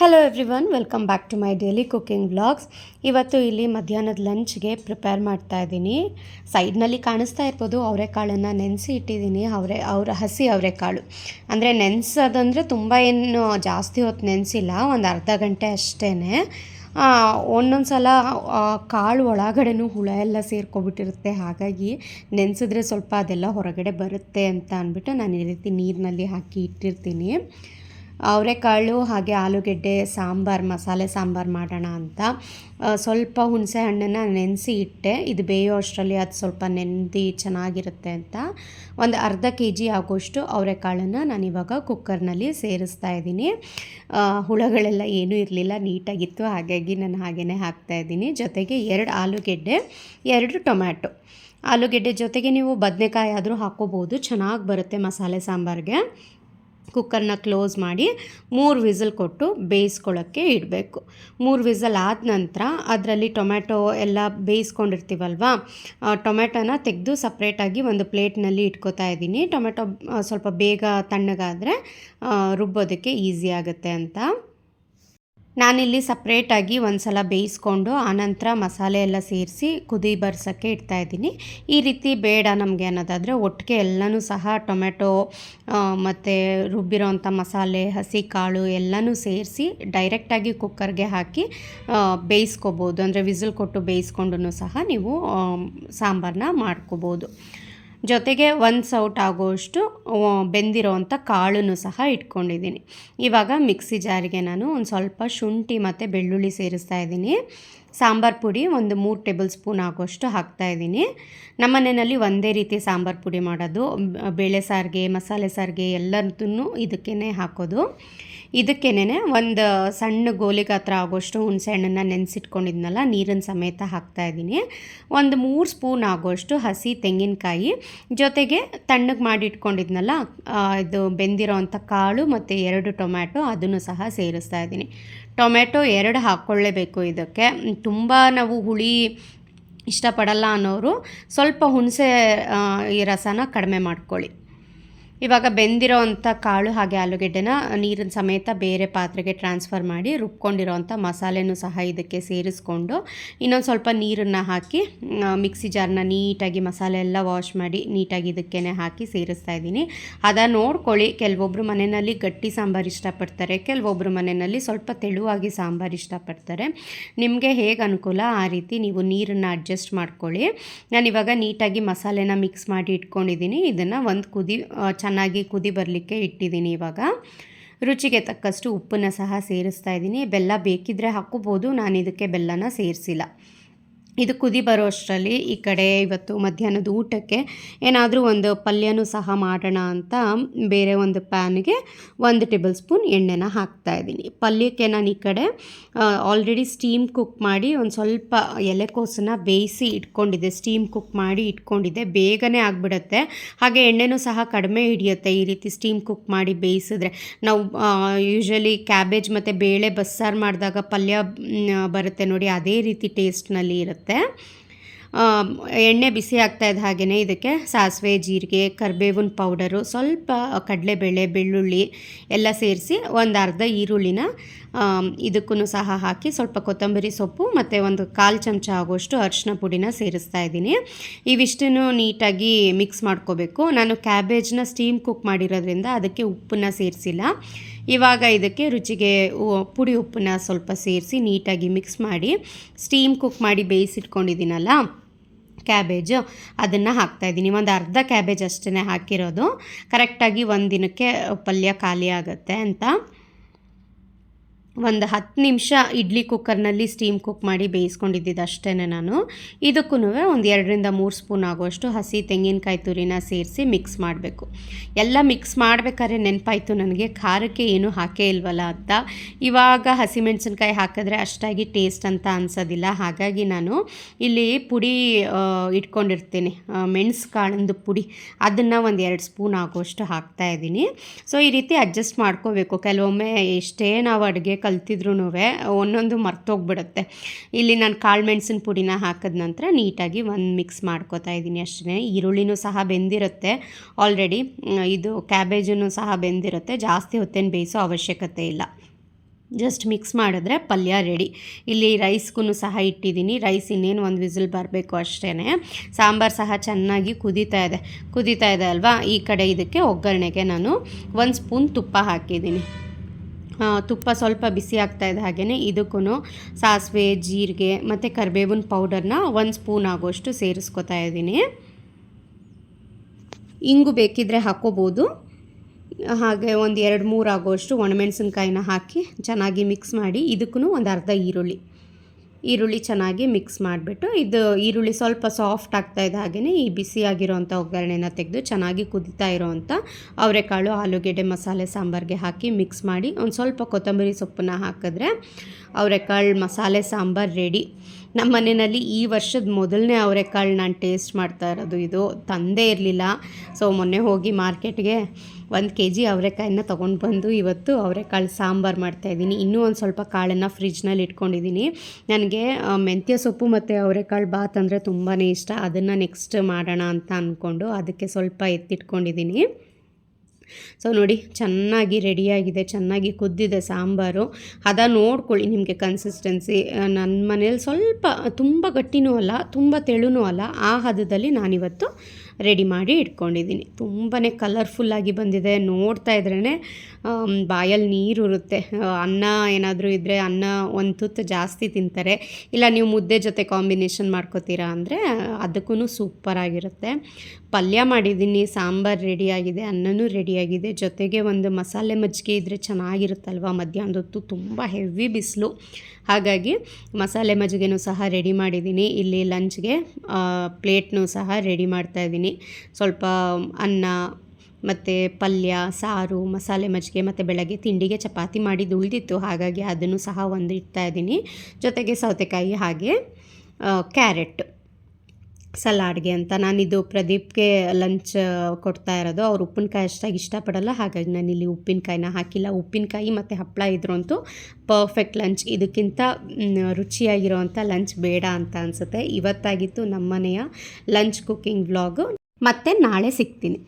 Hello everyone welcome back to my daily cooking vlogs ಇವತ್ತು ಇಲ್ಲಿ ಮಧ್ಯಾಹ್ನದ ಲಂಚ್ಗೆ ಪ್ರಿಪೇರ್ ಮಾಡ್ತಾ ಇದ್ದೀನಿ. ಸೈಡ್ನಲ್ಲಿ ಕಾಣಿಸ್ತಾ ಇರ್ಬೋದು ಅವರೆಕಾಳನ್ನು ನೆನೆಸಿ ಇಟ್ಟಿದ್ದೀನಿ, ಅವರೆ, ಅವರ ಹಸಿ ಅವರೆಕಾಳು. ಅಂದರೆ ನೆನೆಸೋದಂದರೆ ತುಂಬ ಏನು ಜಾಸ್ತಿ ಹೊತ್ತು ನೆನೆಸಿಲ್ಲ, ಒಂದು ಅರ್ಧ ಗಂಟೆ ಅಷ್ಟೇ ಒಂದೊಂದು ಸಲ ಕಾಳು ಒಳಗಡೆನೂ ಹುಳ ಎಲ್ಲ ಸೇರ್ಕೊಬಿಟ್ಟಿರುತ್ತೆ, ಹಾಗಾಗಿ ನೆನೆಸಿದ್ರೆ ಸ್ವಲ್ಪ ಅದೆಲ್ಲ ಹೊರಗಡೆ ಬರುತ್ತೆ ಅಂತ ಅಂದ್ಬಿಟ್ಟು ನಾನು ಈ ರೀತಿ ನೀರಿನಲ್ಲಿ ಹಾಕಿ ಇಟ್ಟಿರ್ತೀನಿ. ಅವರೆಕಾಳು ಹಾಗೆ ಆಲೂಗೆಡ್ಡೆ, ಸಾಂಬಾರು, ಮಸಾಲೆ ಸಾಂಬಾರು ಮಾಡೋಣ ಅಂತ. ಸ್ವಲ್ಪ ಹುಣಸೆ ಹಣ್ಣನ್ನು ನೆನೆಸಿ ಇಟ್ಟೆ. ಇದು ಬೇಯೋ ಅಷ್ಟರಲ್ಲಿ ಅದು ಸ್ವಲ್ಪ ನೆನೆದಿ ಚೆನ್ನಾಗಿರುತ್ತೆ ಅಂತ. ಒಂದು ಅರ್ಧ ಕೆ ಜಿ ಆಗೋಷ್ಟು ಅವರೆಕಾಳನ್ನು ನಾನು ಇವಾಗ ಕುಕ್ಕರ್ನಲ್ಲಿ ಸೇರಿಸ್ತಾ ಇದ್ದೀನಿ. ಹುಳಗಳೆಲ್ಲ ಏನೂ ಇರಲಿಲ್ಲ, ನೀಟಾಗಿತ್ತು. ಹಾಗಾಗಿ ನಾನು ಹಾಗೇ ಹಾಕ್ತಾಯಿದ್ದೀನಿ ಜೊತೆಗೆ ಎರಡು ಆಲೂಗೆಡ್ಡೆ, ಎರಡು ಟೊಮ್ಯಾಟೊ. ಆಲೂಗೆಡ್ಡೆ ಜೊತೆಗೆ ನೀವು ಬದನೆಕಾಯಿ ಆದರೂ ಹಾಕ್ಕೋಬೋದು. ಚೆನ್ನಾಗಿ ಬರುತ್ತೆ ಮಸಾಲೆ ಸಾಂಬಾರಿಗೆ. ಕುಕ್ಕರ್ನ ಕ್ಲೋಸ್ ಮಾಡಿ ಮೂರು ವಿಸಲ್ ಕೊಟ್ಟು ಬೇಯಿಸ್ಕೊಳ್ಳೋಕ್ಕೆ ಇಡಬೇಕು. ಮೂರು ವಿಸಲ್ ಆದ ನಂತರ ಅದರಲ್ಲಿ ಟೊಮ್ಯಾಟೊ ಎಲ್ಲ ಬೇಯಿಸ್ಕೊಂಡಿರ್ತೀವಲ್ವ ಟೊಮ್ಯಾಟೊನ ತೆಗೆದು ಸಪ್ರೇಟಾಗಿ ಒಂದು ಪ್ಲೇಟ್ನಲ್ಲಿ ಇಟ್ಕೋತಾ ಇದ್ದೀನಿ. ಟೊಮೆಟೊ ಸ್ವಲ್ಪ ಬೇಗ ತಣ್ಣಗಾದರೆ ರುಬ್ಬೋದಕ್ಕೆ ಈಸಿ ಆಗುತ್ತೆ ಅಂತ. ನಾನಿಲ್ಲಿ ಸಪ್ರೇಟಾಗಿ ಒಂದು ಸಲ ಬೇಯಿಸ್ಕೊಂಡು, ಆನಂತರ ಮಸಾಲೆ ಎಲ್ಲ ಸೇರಿಸಿ ಕುದಿ ಬರ್ಸೋಕ್ಕೆ ಇಡ್ತಾ ಇದ್ದೀನಿ. ಈ ರೀತಿ ಬೇಡ ನಮಗೆ ಅನ್ನೋದಾದರೆ ಒಟ್ಟಿಗೆ ಎಲ್ಲನೂ ಸಹ ಟೊಮೆಟೊ ಮತ್ತು ರುಬ್ಬಿರೋಂಥ ಮಸಾಲೆ ಹಸಿ ಕಾಳು ಎಲ್ಲನೂ ಸೇರಿಸಿ ಡೈರೆಕ್ಟಾಗಿ ಕುಕ್ಕರ್ಗೆ ಹಾಕಿ ಬೇಯಿಸ್ಕೋಬೋದು. ಅಂದರೆ ವಿಸಿಲ್ ಕೊಟ್ಟು ಬೇಯಿಸ್ಕೊಂಡು ಸಹ ನೀವು ಸಾಂಬಾರನ್ನ ಮಾಡ್ಕೋಬೋದು. ಜೊತೆಗೆ ಒಂದು ಸೌಟ್ ಆಗೋಷ್ಟು ಬೆಂದಿರೋವಂಥ ಕಾಳನ್ನು ಸಹ ಇಟ್ಕೊಂಡಿದ್ದೀನಿ. ಇವಾಗ ಮಿಕ್ಸಿ ಜಾರಿಗೆ ನಾನು ಒಂದು ಸ್ವಲ್ಪ ಶುಂಠಿ ಮತ್ತು ಬೆಳ್ಳುಳ್ಳಿ ಸೇರಿಸ್ತಾ ಇದ್ದೀನಿ. ಸಾಂಬಾರು ಪುಡಿ ಒಂದು ಮೂರು ಟೇಬಲ್ ಸ್ಪೂನ್ ಇದ್ದೀನಿ. ನಮ್ಮ ಮನೆಯಲ್ಲಿ ಒಂದೇ ರೀತಿ ಸಾಂಬಾರು ಪುಡಿ ಮಾಡೋದು. ಬೇಳೆ ಸಾರಿಗೆ, ಮಸಾಲೆ ಸಾರಿಗೆ ಎಲ್ಲದನ್ನು ಇದಕ್ಕೇ ಹಾಕೋದು. ಇದಕ್ಕೇನೆ ಒಂದು ಸಣ್ಣ ಗೋಲಿ ಗಾತ್ರ ಆಗೋಷ್ಟು ಹುಣಸೆ ಹಣ್ಣನ್ನು ನೆನೆಸಿಟ್ಕೊಂಡಿದ್ನಲ್ಲ ನೀರಿನ ಸಮೇತ ಹಾಕ್ತಾ ಇದ್ದೀನಿ. ಒಂದು ಮೂರು ಸ್ಪೂನ್ ಆಗೋಷ್ಟು ಹಸಿ ತೆಂಗಿನಕಾಯಿ. ಜೊತೆಗೆ ತಣ್ಣಗೆ ಮಾಡಿಟ್ಕೊಂಡಿದ್ನಲ್ಲ ಇದು ಬೆಂದಿರೋವಂಥ ಕಾಳು ಮತ್ತು ಎರಡು ಟೊಮ್ಯಾಟೊ ಅದನ್ನು ಸಹ ಸೇರಿಸ್ತಾ ಇದ್ದೀನಿ. ಟೊಮೆಟೊ ಎರಡು ಹಾಕ್ಕೊಳ್ಳೇಬೇಕು ಇದಕ್ಕೆ. ತುಂಬ ನಾವು ಹುಳಿ ಇಷ್ಟಪಡಲ್ಲ ಅನ್ನೋರು ಸ್ವಲ್ಪ ಹುಣಸೆ ಈ ರಸನ ಕಡಿಮೆ ಮಾಡ್ಕೊಳ್ಳಿ. ಇವಾಗ ಬೆಂದಿರೋ ಅಂಥ ಕಾಳು ಹಾಗೆ ಆಲೂಗೆಡ್ಡೆನ ನೀರಿನ ಸಮೇತ ಬೇರೆ ಪಾತ್ರೆಗೆ ಟ್ರಾನ್ಸ್ಫರ್ ಮಾಡಿ ರುಬ್ಕೊಂಡಿರೋವಂಥ ಮಸಾಲೆನೂ ಸಹ ಇದಕ್ಕೆ ಸೇರಿಸ್ಕೊಂಡು ಇನ್ನೊಂದು ಸ್ವಲ್ಪ ನೀರನ್ನು ಹಾಕಿ ಮಿಕ್ಸಿ ಜಾರ್ನ ನೀಟಾಗಿ ಮಸಾಲೆ ಎಲ್ಲ ವಾಶ್ ಮಾಡಿ ನೀಟಾಗಿ ಇದಕ್ಕೇ ಹಾಕಿ ಸೇರಿಸ್ತಾ ಇದ್ದೀನಿ. ಅದ ನೋಡ್ಕೊಳ್ಳಿ. ಕೆಲವೊಬ್ಬರು ಮನೆಯಲ್ಲಿ ಗಟ್ಟಿ ಸಾಂಬಾರು ಇಷ್ಟಪಡ್ತಾರೆ ಕೆಲವೊಬ್ಬರು ಮನೆಯಲ್ಲಿ ಸ್ವಲ್ಪ ತೆಳುವಾಗಿ ಸಾಂಬಾರು ಇಷ್ಟಪಡ್ತಾರೆ. ನಿಮಗೆ ಹೇಗೆ ಅನುಕೂಲ? ಆ ರೀತಿ ನೀವು ನೀರನ್ನು ಅಡ್ಜಸ್ಟ್ ಮಾಡ್ಕೊಳ್ಳಿ. ನಾನಿವಾಗ ನೀಟಾಗಿ ಮಸಾಲೆನ ಮಿಕ್ಸ್ ಮಾಡಿ ಇಟ್ಕೊಂಡಿದ್ದೀನಿ. ಇದನ್ನು ಒಂದು ಕುದಿ ಚೆನ್ನಾಗಿ ಕುದಿ ಬರಲಿಕ್ಕೆ ಇಟ್ಟಿದ್ದೀನಿ ಇವಾಗ. ರುಚಿಗೆ ತಕ್ಕಷ್ಟು ಉಪ್ಪನ್ನು ಸಹ ಸೇರಿಸ್ತಾ ಇದ್ದೀನಿ. ಬೆಲ್ಲ ಬೇಕಿದ್ದರೆ ಹಾಕ್ಕೋಬೋದು. ನಾನು ಇದಕ್ಕೆ ಬೆಲ್ಲನ ಸೇರಿಸಿಲ್ಲ. ಇದು ಕುದಿ ಬರೋ ಅಷ್ಟರಲ್ಲಿ ಈ ಕಡೆ ಇವತ್ತು ಮಧ್ಯಾಹ್ನದ ಊಟಕ್ಕೆ ಏನಾದರೂ ಒಂದು ಪಲ್ಯನೂ ಸಹ ಮಾಡೋಣ ಅಂತ ಬೇರೆ ಒಂದು ಪ್ಯಾನ್ಗೆ ಒಂದು ಟೇಬಲ್ ಸ್ಪೂನ್ ಎಣ್ಣೆನ ಹಾಕ್ತಾ ಇದ್ದೀನಿ. ಪಲ್ಯಕ್ಕೆ ನಾನು ಈ ಕಡೆ ಆಲ್ರೆಡಿ ಸ್ಟೀಮ್ ಕುಕ್ ಮಾಡಿ ಒಂದು ಸ್ವಲ್ಪ ಎಲೆಕೋಸನ್ನ ಬೇಯಿಸಿ ಇಟ್ಕೊಂಡಿದ್ದೆ. ಸ್ಟೀಮ್ ಕುಕ್ ಮಾಡಿ ಇಟ್ಕೊಂಡಿದ್ದೆ. ಬೇಗನೆ ಆಗಿಬಿಡುತ್ತೆ. ಹಾಗೆ ಎಣ್ಣೆನೂ ಸಹ ಕಡಿಮೆ ಹಿಡಿಯುತ್ತೆ ಈ ರೀತಿ ಸ್ಟೀಮ್ ಕುಕ್ ಮಾಡಿ ಬೇಯಿಸಿದ್ರೆ. ನಾವು ಯೂಶ್ವಲಿ ಕ್ಯಾಬೇಜ್ ಮತ್ತು ಬೇಳೆ ಬಸ್ಸಾರು ಮಾಡಿದಾಗ ಪಲ್ಯ ಬರುತ್ತೆ ನೋಡಿ, ಅದೇ ರೀತಿ ಟೇಸ್ಟ್ನಲ್ಲಿ ಇರುತ್ತೆ. ಆ, ಎಣ್ಣೆ ಬಿಸಿ ಆಗ್ತಾ ಇದ್ದ ಹಾಗೆಯೇ ಇದಕ್ಕೆ ಸಾಸಿವೆ ಜೀರಿಗೆ ಕರಿಬೇವಿನ ಪೌಡರು ಸ್ವಲ್ಪ ಕಡಲೆಬೇಳೆ ಬೆಳ್ಳುಳ್ಳಿ ಎಲ್ಲ ಸೇರಿಸಿ ಒಂದು ಅರ್ಧ ಈರುಳ್ಳಿನ ಇದಕ್ಕೂ ಸಹ ಹಾಕಿ ಸ್ವಲ್ಪ ಕೊತ್ತಂಬರಿ ಸೊಪ್ಪು ಮತ್ತು ಒಂದು ಕಾಲು ಚಮಚ ಆಗೋಷ್ಟು ಅರಿಶಿನ ಪುಡಿನ ಸೇರಿಸ್ತಾ ಇದ್ದೀನಿ. ಇವಿಷ್ಟನ್ನು ನೀಟಾಗಿ ಮಿಕ್ಸ್ ಮಾಡ್ಕೋಬೇಕು. ನಾನು ಕ್ಯಾಬೇಜ್ನ ಸ್ಟೀಮ್ ಕುಕ್ ಮಾಡಿರೋದ್ರಿಂದ ಅದಕ್ಕೆ ಉಪ್ಪನ್ನ ಸೇರಿಸಿಲ್ಲ. ಇವಾಗ ಇದಕ್ಕೆ ರುಚಿಗೆ ಪುಡಿ ಉಪ್ಪನ್ನ ಸ್ವಲ್ಪ ಸೇರಿಸಿ ನೀಟಾಗಿ ಮಿಕ್ಸ್ ಮಾಡಿ ಸ್ಟೀಮ್ ಕುಕ್ ಮಾಡಿ ಬೇಯಿಸಿಟ್ಕೊಂಡಿದ್ದೀನಲ್ಲ ಕ್ಯಾಬೇಜು ಅದನ್ನು ಹಾಕ್ತಾಯಿದ್ದೀನಿ ಒಂದು ಅರ್ಧ ಕ್ಯಾಬೇಜ್ ಅಷ್ಟೇ ಹಾಕಿರೋದು. ಕರೆಕ್ಟಾಗಿ ಒಂದು ದಿನಕ್ಕೆ ಪಲ್ಯ ಖಾಲಿ ಆಗುತ್ತೆ ಅಂತ. ಒಂದು ಹತ್ತು ನಿಮಿಷ ಇಡ್ಲಿ ಕುಕ್ಕರ್ನಲ್ಲಿ ಸ್ಟೀಮ್ ಕುಕ್ ಮಾಡಿ ಬೇಯಿಸ್ಕೊಂಡಿದ್ದಿದ್ದು ಅಷ್ಟೇ ನಾನು. ಇದಕ್ಕೂ ಒಂದು ಎರಡರಿಂದ ಮೂರು ಸ್ಪೂನ್ ಆಗುವಷ್ಟು ಹಸಿ ತೆಂಗಿನಕಾಯಿ ತುರಿನ ಸೇರಿಸಿ ಮಿಕ್ಸ್ ಮಾಡಬೇಕು. ಎಲ್ಲ ಮಿಕ್ಸ್ ಮಾಡಬೇಕಾದ್ರೆ ನೆನಪಾಯಿತು ನನಗೆ, ಖಾರಕ್ಕೆ ಏನೂ ಹಾಕೇ ಇಲ್ವಲ್ಲ ಅಂತ. ಇವಾಗ ಹಸಿಮೆಣಸಿನ್ಕಾಯಿ ಹಾಕಿದ್ರೆ ಅಷ್ಟಾಗಿ ಟೇಸ್ಟ್ ಅಂತ ಅನಿಸೋದಿಲ್ಲ. ಹಾಗಾಗಿ ನಾನು ಇಲ್ಲಿ ಪುಡಿ ಇಟ್ಕೊಂಡಿರ್ತೀನಿ. ಮೆಣಸು ಕಾಳಿಂದು ಪುಡಿ. ಅದನ್ನು ಒಂದು ಎರಡು ಸ್ಪೂನ್ ಆಗುವಷ್ಟು ಹಾಕ್ತಾ ಇದ್ದೀನಿ. ಸೊ ಈ ರೀತಿ ಅಡ್ಜಸ್ಟ್ ಮಾಡ್ಕೋಬೇಕು. ಕೆಲವೊಮ್ಮೆ ಎಷ್ಟೇ ನಾವು ಅಡುಗೆ ಕಲ್ತಿದ್ರೂ ಒಂದೊಂದು ಮರ್ತೋಗ್ಬಿಡುತ್ತೆ. ಇಲ್ಲಿ ನಾನು ಕಾಳು ಮೆಣಸಿನ ಪುಡಿನ ಹಾಕಿದ ನಂತರ ನೀಟಾಗಿ ಒಂದು ಮಿಕ್ಸ್ ಮಾಡ್ಕೋತಾ ಇದ್ದೀನಿ ಅಷ್ಟೇ ಈರುಳ್ಳಿನೂ ಸಹ ಬೆಂದಿರುತ್ತೆ. ಆಲ್ರೆಡಿ ಇದು ಕ್ಯಾಬೇಜನ್ನು ಸಹ ಬೆಂದಿರುತ್ತೆ. ಜಾಸ್ತಿ ಹೊತ್ತೇನು ಬೇಯಿಸೋ ಅವಶ್ಯಕತೆ ಇಲ್ಲ. ಜಸ್ಟ್ ಮಿಕ್ಸ್ ಮಾಡಿದ್ರೆ ಪಲ್ಯ ರೆಡಿ ಇಲ್ಲಿ ರೈಸ್ಗೂ ಸಹ ಇಟ್ಟಿದ್ದೀನಿ. ರೈಸ್ ಇನ್ನೇನು ಒಂದು ವಿಸಿಲ್ ಬರಬೇಕು ಅಷ್ಟೇ ಸಾಂಬಾರು ಸಹ ಚೆನ್ನಾಗಿ ಕುದೀತಾ ಇದೆ. ಕುದೀತಾ ಇದೆ ಅಲ್ವಾ? ಈ ಕಡೆ ಇದಕ್ಕೆ ಒಗ್ಗರಣೆಗೆ ನಾನು ಒಂದು ಸ್ಪೂನ್ ತುಪ್ಪ ಹಾಕಿದ್ದೀನಿ. ತುಪ್ಪ ಸ್ವಲ್ಪ ಬಿಸಿ ಆಗ್ತಾ ಇದೆ ಹಾಗೆಯೇ ಇದಕ್ಕೂ ಸಾಸಿವೆ, ಜೀರಿಗೆ ಮತ್ತು ಕರಿಬೇವಿನ ಪೌಡರ್ನ ಒಂದು ಸ್ಪೂನ್ ಆಗೋಷ್ಟು ಸೇರಿಸ್ಕೊತಾ ಇದ್ದೀನಿ. ಇಂಗು ಬೇಕಿದ್ದರೆ ಹಾಕೋಬೋದು. ಹಾಗೆ ಒಂದು ಎರಡು ಮೂರು ಆಗೋಷ್ಟು ಒಣಮೆಣಸಿನ್ಕಾಯಿನ ಹಾಕಿ ಚೆನ್ನಾಗಿ ಮಿಕ್ಸ್ ಮಾಡಿ ಇದಕ್ಕೂ ಒಂದು ಅರ್ಧ ಈರುಳ್ಳಿ. ಈರುಳ್ಳಿ ಚೆನ್ನಾಗಿ ಮಿಕ್ಸ್ ಮಾಡಿಬಿಟ್ಟು ಇದು ಈರುಳ್ಳಿ ಸ್ವಲ್ಪ ಸಾಫ್ಟ್ ಆಗ್ತಾ ಇದೆ ಹಾಗೆಯೇ ಈ ಬಿಸಿಯಾಗಿರೋವಂಥ ಒಗ್ಗರಣೆನ ತೆಗೆದು ಚೆನ್ನಾಗಿ ಕುದಿತಾ ಇರೋವಂಥ ಅವರೆಕಾಳು, ಆಲೂಗೆಡ್ಡೆ, ಮಸಾಲೆ, ಸಾಂಬಾರಿಗೆ ಹಾಕಿ ಮಿಕ್ಸ್ ಮಾಡಿ ಒಂದು ಸ್ವಲ್ಪ ಕೊತ್ತಂಬರಿ ಸೊಪ್ಪನ್ನ ಹಾಕಿದ್ರೆ ಅವರೆಕಾಳು, ಮಸಾಲೆ, ಸಾಂಬಾರು ರೆಡಿ. ನಮ್ಮ ಮನೆಯಲ್ಲಿ ಈ ವರ್ಷದ ಮೊದಲನೇ ಅವರೆಕಾಳು ನಾನು ಟೇಸ್ಟ್ ಮಾಡ್ತಾ ಇರೋದು ಇದು. ತಂದೇ ಇರಲಿಲ್ಲ. ಸೊ ಮೊನ್ನೆ ಹೋಗಿ ಮಾರ್ಕೆಟ್ಗೆ ಒಂದು ಕೆ ಜಿ ಅವರೆಕಾಯನ್ನ ತೊಗೊಂಡು ಬಂದು ಇವತ್ತು ಅವರೆಕಾಳು ಸಾಂಬಾರು ಮಾಡ್ತಾಯಿದ್ದೀನಿ ಇನ್ನೂ ಒಂದು ಸ್ವಲ್ಪ ಕಾಳನ್ನು ಫ್ರಿಜ್ನಲ್ಲಿ ಇಟ್ಕೊಂಡಿದ್ದೀನಿ. ನನಗೆ ಮೆಂತ್ಯ ಸೊಪ್ಪು ಮತ್ತು ಅವರೆಕಾಳು ಬಾತ್ ಅಂದರೆ ತುಂಬಾ ಇಷ್ಟ. ಅದನ್ನು ನೆಕ್ಸ್ಟ್ ಮಾಡೋಣ ಅಂತ ಅಂದ್ಕೊಂಡು ಅದಕ್ಕೆ ಸ್ವಲ್ಪ ಎತ್ತಿಟ್ಕೊಂಡಿದ್ದೀನಿ. ಸೊ ನೋಡಿ, ಚೆನ್ನಾಗಿ ರೆಡಿಯಾಗಿದೆ, ಚೆನ್ನಾಗಿ ಕುದ್ದಿದೆ ಸಾಂಬಾರು. ಹದ ನೋಡ್ಕೊಳ್ಳಿ ನಿಮಗೆ ಕನ್ಸಿಸ್ಟೆನ್ಸಿ ನನ್ನ ಮನೇಲಿ ಸ್ವಲ್ಪ, ತುಂಬ ಗಟ್ಟಿನೂ ಅಲ್ಲ, ತುಂಬ ತೆಳುನೂ ಅಲ್ಲ. ಆ ಹದದಲ್ಲಿ ನಾನಿವತ್ತು ರೆಡಿ ಮಾಡಿ ಇಟ್ಕೊಂಡಿದ್ದೀನಿ. ತುಂಬಾ ಕಲರ್ಫುಲ್ಲಾಗಿ ಬಂದಿದೆ. ನೋಡ್ತಾ ಇದ್ರೇ ಬಾಯಲ್ಲಿ ನೀರು ಇರುತ್ತೆ. ಅನ್ನ ಏನಾದರೂ ಇದ್ದರೆ ಅನ್ನ ಒಂದು ತುತ್ತು ಜಾಸ್ತಿ ತಿಂತಾರೆ. ಇಲ್ಲ, ನೀವು ಮುದ್ದೆ ಜೊತೆ ಕಾಂಬಿನೇಷನ್ ಮಾಡ್ಕೋತೀರಾ ಅಂದರೆ ಅದಕ್ಕೂ ಸೂಪರಾಗಿರುತ್ತೆ ಪಲ್ಯ ಮಾಡಿದ್ದೀನಿ, ಸಾಂಬಾರು ರೆಡಿಯಾಗಿದೆ ಅನ್ನನೂ ರೆಡಿಯಾಗಿದೆ ಜೊತೆಗೆ ಒಂದು ಮಸಾಲೆ ಮಜ್ಜಿಗೆ ಇದ್ದರೆ ಚೆನ್ನಾಗಿರುತ್ತಲ್ವ? ಮಧ್ಯಾಹ್ನದ ಹೊತ್ತು ತುಂಬ ಹೆವಿ ಬಿಸಿಲು. ಹಾಗಾಗಿ ಮಸಾಲೆ ಮಜ್ಜಿಗೆನೂ ಸಹ ರೆಡಿ ಮಾಡಿದ್ದೀನಿ. ಇಲ್ಲಿ ಲಂಚ್ಗೆ ಪ್ಲೇಟ್ನೂ ಸಹ ರೆಡಿ ಮಾಡ್ತಾ ಇದ್ದೀನಿ ಸ್ವಲ್ಪ ಅನ್ನ, ಮತ್ತು ಪಲ್ಯ, ಸಾರು, ಮಸಾಲೆ ಮಜ್ಜಿಗೆ, ಮತ್ತು ಬೆಳಗ್ಗೆ ತಿಂಡಿಗೆ ಚಪಾತಿ ಮಾಡಿದ್ದು ಉಳಿದಿತ್ತು. ಹಾಗಾಗಿ ಅದನ್ನು ಸಹ ಒಂದು ಇಡ್ತಾ ಇದ್ದೀನಿ. ಜೊತೆಗೆ ಸೌತೆಕಾಯಿ ಹಾಗೆ ಕ್ಯಾರೆಟ್ ಸಲಾಡ್ಗೆ ಅಂತ. ನಾನಿದು ಪ್ರದೀಪ್ಗೆ ಲಂಚ್ ಕೊಡ್ತಾ ಇರೋದು. ಅವ್ರು ಉಪ್ಪಿನಕಾಯಿ ಅಷ್ಟಾಗಿ ಇಷ್ಟಪಡಲ್ಲ. ಹಾಗಾಗಿ ನಾನು ಇಲ್ಲಿ ಉಪ್ಪಿನಕಾಯಿನ ಹಾಕಿಲ್ಲ. ಉಪ್ಪಿನಕಾಯಿ ಮತ್ತು ಹಪ್ಪಳ ಇದ್ರು ಅಂತೂ ಪರ್ಫೆಕ್ಟ್ ಲಂಚ್. ಇದಕ್ಕಿಂತ ರುಚಿಯಾಗಿರೋ ರುಚಿಯಾಗಿರೋವಂಥ ಲಂಚ್ ಬೇಡ ಅಂತ ಅನಿಸುತ್ತೆ. ಇವತ್ತಾಗಿತ್ತು ನಮ್ಮನೆಯ ಲಂಚ್ ಕುಕ್ಕಿಂಗ್ ವ್ಲಾಗು. ಮತ್ತೆ ನಾಳೆ ಸಿಗ್ತೀನಿ.